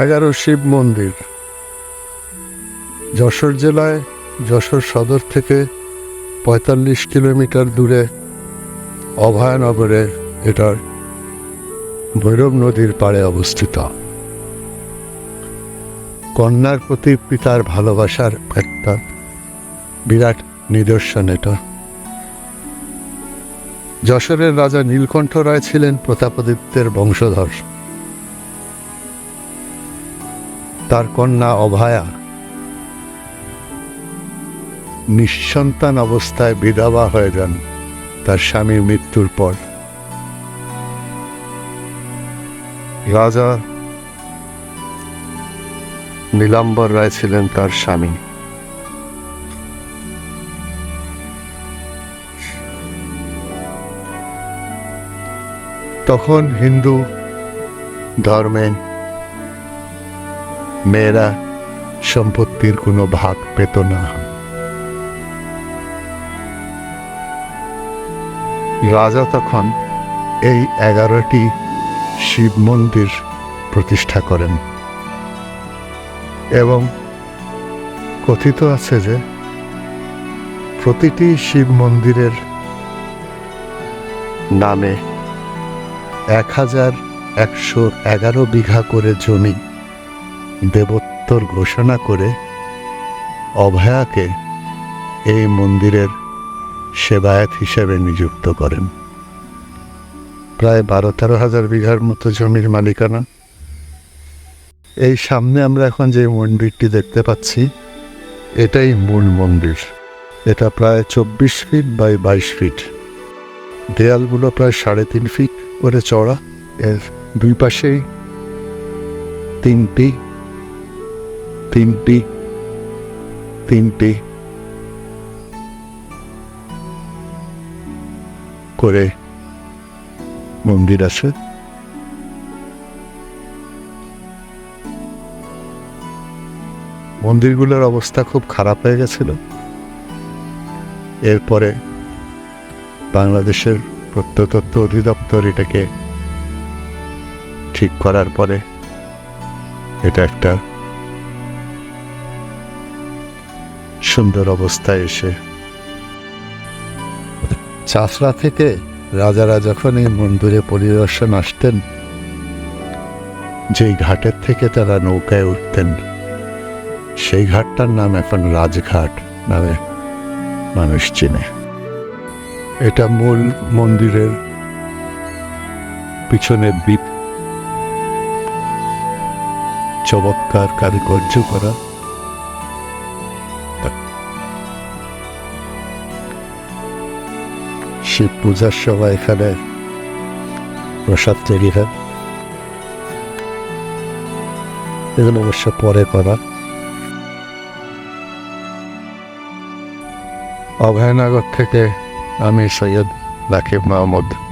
এগারো শিব মন্দির। যশোর জেলায় যশোর সদর থেকে পঁয়তাল্লিশ কিলোমিটার দূরে অভয়নগরে এটার ভৈরব নদীর পাড়ে অবস্থিত। কন্যার প্রতি পিতার ভালোবাসার একটা বিরাট নিদর্শন এটা। যশোরের রাজা নীলকণ্ঠ রায় ছিলেন প্রতাপাদিত্যের বংশধর। তার কন্যা অভয়া। নিঃসন্তান অবস্থায় বিধবা হয়ে যান তার স্বামীর মৃত্যুর পর। রাজা নীলাম্বর রায় ছিলেন তার স্বামী। তখন হিন্দু ধর্মে মেয়েরা সম্পত্তির কোনো ভাগ পেত না। রাজা তখন এই এগারোটি শিব মন্দির প্রতিষ্ঠা করেন। এবং কথিত আছে যে, প্রতিটি শিব মন্দিরের নামে এক হাজার একশো এগারো বিঘা করে জমি দেবোত্তর ঘোষণা করে অভয়াকে এই মন্দিরের সেবায়ত হিসেবে নিযুক্ত করেন। প্রায় বারো তেরো হাজার বিঘার মতো জমির মালিকানা। এই সামনে আমরা এখন যে মন্দিরটি দেখতে পাচ্ছি, এটাই মূল মন্দির। এটা প্রায় চব্বিশ ফিট বাই বাইশ ফিট। দেয়ালগুলো প্রায় সাড়ে তিন ফিট করে চড়া এর দুই পাশেই তিনটি তিনটি তিনটি করে মন্দির আছে। মন্দিরগুলোর অবস্থা খুব খারাপ হয়ে গেছিল। এরপরে বাংলাদেশের প্রত্নতত্ত্ব অধিদপ্তর এটাকে ঠিক করার পরে এটা একটা সুন্দর অবস্থায় এসে। চাষরা থেকে রাজারা যখন এই মন্দিরে পরিদর্শন আসতেন, যেই ঘাটের থেকে তারা নৌকায় উঠতেন, সেই ঘাটটার নাম এখন রাজঘাট নামে মানুষ চিনে। এটা মূল মন্দিরের পিছনে দ্বীপ। চমৎকার কারুকার্য করা। শিব পূজার সময় এখানে প্রসাদ তৈরি হয়। এজন্য অবশ্য পরে করা। অভয়নগর থেকে আমি সৈয়দ রাকিব মাহমুদ।